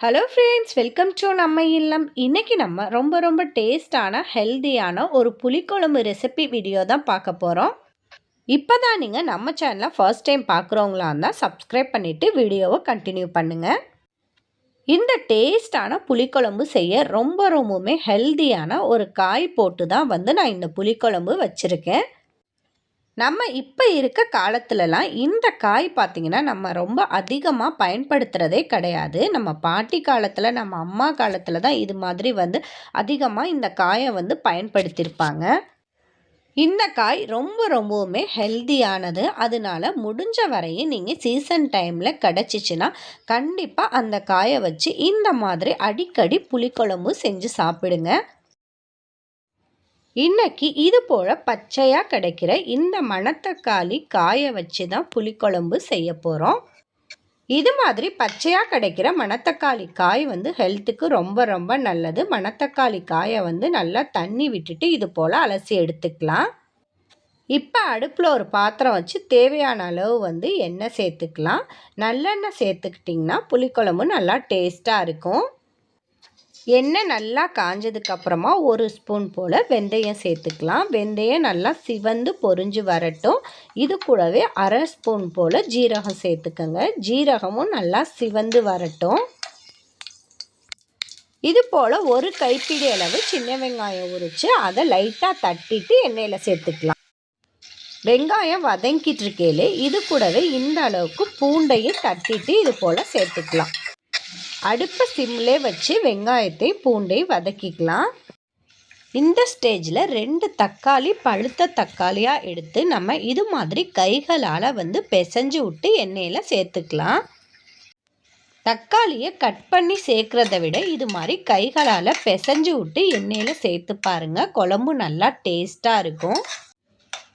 Hello friends welcome to நம்ம இல்லம். இன்றைக்கி நம்ம ரொம்ப ரொம்ப டேஸ்டான ஹெல்தியான ஒரு புளிக்குழம்பு ரெசிபி வீடியோ தான் பார்க்க போகிறோம் இப்போ தான் நீங்கள் நம்ம சேனலை ஃபர்ஸ்ட் டைம் பார்க்குறவங்களா இருந்தால் சப்ஸ்கிரைப் பண்ணிவிட்டு வீடியோவை கண்டினியூ பண்ணுங்கள் இந்த டேஸ்டான புளிக்குழம்பு செய்ய ரொம்ப ரொம்பவுமே ஹெல்தியான ஒரு காய் போட்டு தான் வந்து நான் இந்த புளிக்குழம்பு வச்சுருக்கேன். நம்ம இப்போ இருக்க காலத்துலலாம் இந்த காய் பார்த்திங்கன்னா நம்ம ரொம்ப அதிகமாக பயன்படுத்துகிறதே கிடையாது. நம்ம பாட்டி காலத்தில் நம்ம அம்மா காலத்தில் தான் இது மாதிரி வந்து அதிகமாக இந்த காயை வந்து பயன்படுத்தியிருப்பாங்க இந்த காய் ரொம்ப ரொம்பவுமே ஹெல்தியானது. அதனால முடிஞ்ச வரையும் நீங்கள் சீசன் டைமில் கிடச்சிச்சின்னா கண்டிப்பாக அந்த காயை வச்சு இந்த மாதிரி அடிக்கடி புளிக்குழம்பு செஞ்சு சாப்பிடுங்க. இன்னைக்கு இது போல் பச்சையாக கிடைக்கிற இந்த மணத்தக்காளி காய வச்சு தான் புளிக்குழம்பு செய்ய போகிறோம் இது மாதிரி பச்சையாக கிடைக்கிற மணத்தக்காளி காய் வந்து ஹெல்த்துக்கு ரொம்ப ரொம்ப நல்லது. மணத்தக்காளி காயை வந்து நல்லா தண்ணி விட்டுட்டு இது போல் அலசி எடுத்துக்கலாம். இப்போ அடுப்பில் ஒரு பாத்திரம் வச்சு தேவையான அளவு வந்து எண்ணெய் சேர்த்துக்கலாம். நல்லெண்ணெய் சேர்த்துக்கிட்டிங்கன்னா புளிக்குழம்பு நல்லா டேஸ்ட்டாக இருக்கும். எண்ணெய் நல்லா காஞ்சதுக்கப்புறமா ஒரு ஸ்பூன் போல் வெந்தயம் சேர்த்துக்கலாம். வெந்தயம் நல்லா சிவந்து பொறிஞ்சு வரட்டும். இது கூடவே அரை ஸ்பூன் போல் ஜீரகம் சேர்த்துக்கோங்க. ஜீரகமும் நல்லா சிவந்து வரட்டும். இது போல் ஒரு கைப்பிடி அளவு சின்ன வெங்காயம் உரித்து அதை லைட்டாக தட்டிட்டு எண்ணெயில் சேர்த்துக்கலாம். வெங்காயம் வதங்கிட்டு இருக்கேலே இது கூடவே இந்த அளவுக்கு பூண்டையும் தட்டிட்டு இது போல் சேர்த்துக்கலாம். அடுப்பை சிம்லே வச்சு வெங்காயத்தை பூண்டை வதக்கிக்கலாம். இந்த ஸ்டேஜில் ரெண்டு தக்காளி பழுத்த தக்காளியாக எடுத்து நம்ம இது மாதிரி கைகளால் வந்து பிசைஞ்சு விட்டு எண்ணெயில் சேர்த்துக்கலாம். தக்காளியை கட் பண்ணி சேர்க்குறத விட இது மாதிரி கைகளால் பிசைஞ்சு விட்டு எண்ணெயில் சேர்த்து பாருங்கள் குழம்பு நல்லா டேஸ்ட்டாக இருக்கும்.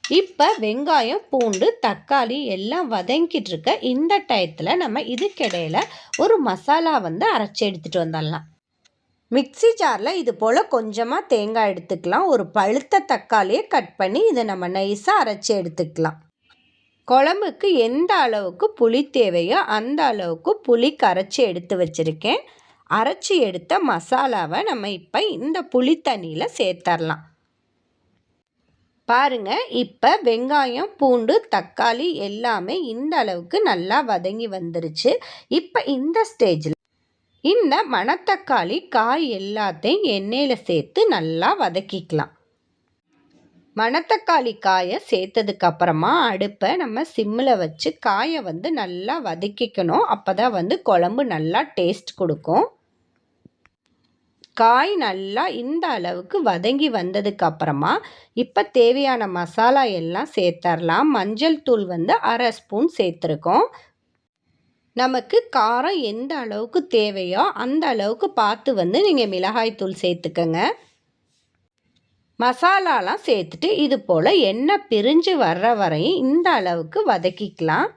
இப்போ வெங்காயம் பூண்டு தக்காளி எல்லாம் வதங்கிட்டு இருக்க இந்த டயத்தில் நம்ம இதுக்கிடையில் ஒரு மசாலா வந்து அரைச்சி எடுத்துகிட்டு வந்துடலாம். மிக்சி ஜாரில் இது போல் கொஞ்சமாக தேங்காய் எடுத்துக்கலாம். ஒரு பழுத்த தக்காளியை கட் பண்ணி இதை நம்ம நைஸாக அரைச்சி எடுத்துக்கலாம். குழம்புக்கு எந்த அளவுக்கு புளி தேவையோ அந்த அளவுக்கு புளி கரைச்சி எடுத்து வச்சுருக்கேன். அரைச்சி எடுத்த மசாலாவை நம்ம இப்போ இந்த புளி தண்ணியில் சேர்த்தரலாம். பாருங்க இப்போ வெங்காயம் பூண்டு தக்காளி எல்லாமே இந்த அளவுக்கு நல்லா வதங்கி வந்துருச்சு. இப்போ இந்த ஸ்டேஜில் இந்த மணத்தக்காளி காய் எல்லாத்தையும் எண்ணெயில் சேர்த்து நல்லா வதக்கிக்கலாம். மணத்தக்காளி காயை சேர்த்ததுக்கு அப்புறமா அடுப்பை நம்ம சிம்மில் வச்சு காயை வந்து நல்லா வதக்கிக்கணும். அப்போ தான் வந்து குழம்பு நல்லா டேஸ்ட் கொடுக்கும். காய் நல்லா இந்த அளவுக்கு வதங்கி வந்ததுக்கு அப்புறமா இப்போ தேவையான மசாலா எல்லாம் சேர்த்தரலாம். மஞ்சள் தூள் வந்து அரை ஸ்பூன் சேர்த்துருக்கோம். நமக்கு காரம் எந்த அளவுக்கு தேவையோ அந்த அளவுக்கு பார்த்து வந்து நீங்கள் மிளகாய் தூள் சேர்த்துக்கங்க. மசாலாலாம் சேர்த்துட்டு இது போல் எண்ணெய் பிரிஞ்சு வர்ற வரையும் இந்த அளவுக்கு வதக்கிக்கலாம்.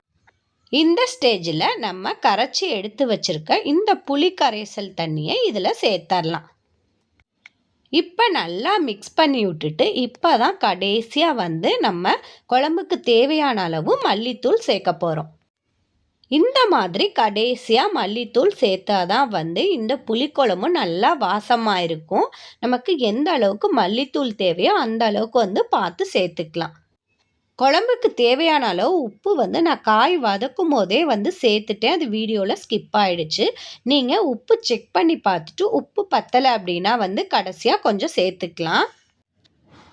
இந்த ஸ்டேஜில் நம்ம கரைச்சி எடுத்து வச்சுருக்க இந்த புளி கரைசல் தண்ணியை இதில் சேர்த்தரலாம். இப்போ நல்லா மிக்ஸ் பண்ணி விட்டுட்டு இப்போ தான் கடைசியாக வந்து நம்ம குழம்புக்கு தேவையான அளவு மல்லித்தூள் சேர்க்க போகிறோம் இந்த மாதிரி கடைசியாக மல்லித்தூள் சேர்த்தா தான் வந்து இந்த புளிக்குழம்பு நல்லா வாசமாக இருக்கும். நமக்கு எந்த அளவுக்கு மல்லித்தூள் தேவையோ அந்த அளவுக்கு வந்து பார்த்து சேர்த்துக்கலாம். குழம்புக்கு தேவையான அளவு உப்பு வந்து நான் காய் வதக்கும் போதே வந்து சேர்த்துட்டேன். அது வீடியோவில் ஸ்கிப் ஆகிடுச்சு நீங்கள் உப்பு செக் பண்ணி பார்த்துட்டு உப்பு பத்தலை அப்படின்னா வந்து கடைசியாக கொஞ்சம் சேர்த்துக்கலாம்.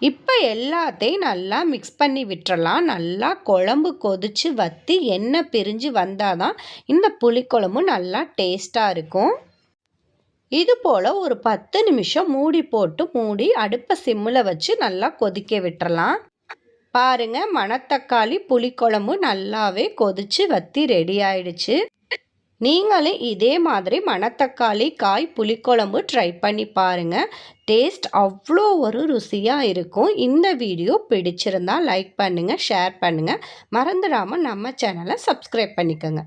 இப்போ எல்லாத்தையும் நல்லா மிக்ஸ் பண்ணி விட்டுறலாம். நல்லா குழம்பு கொதித்து வற்றி எண்ணெய் பிரிஞ்சு வந்தால் தான் இந்த புளிக்குழம்பு நல்லா டேஸ்ட்டாக இருக்கும். இது போல் ஒரு பத்து நிமிஷம் மூடி போட்டு மூடி அடுப்பை சிம்மில் வச்சு நல்லா கொதிக்க விட்டுறலாம். பாருங்க மணத்தக்காளி புளிக்குழம்பு நல்லாவே கொதிச்சு வத்தி ரெடி ஆயிடுச்சு. நீங்களும் இதே மாதிரி மணத்தக்காளி காய் புளிக்குழம்பு ட்ரை பண்ணி பாருங்கள் டேஸ்ட் அவ்வளோ ஒரு ருசியாக இருக்கும். இந்த வீடியோ பிடிச்சிருந்தா லைக் பண்ணுங்கள் ஷேர் பண்ணுங்கள் மறந்துடாமல் நம்ம சேனலை சப்ஸ்கிரைப் பண்ணிக்கோங்க.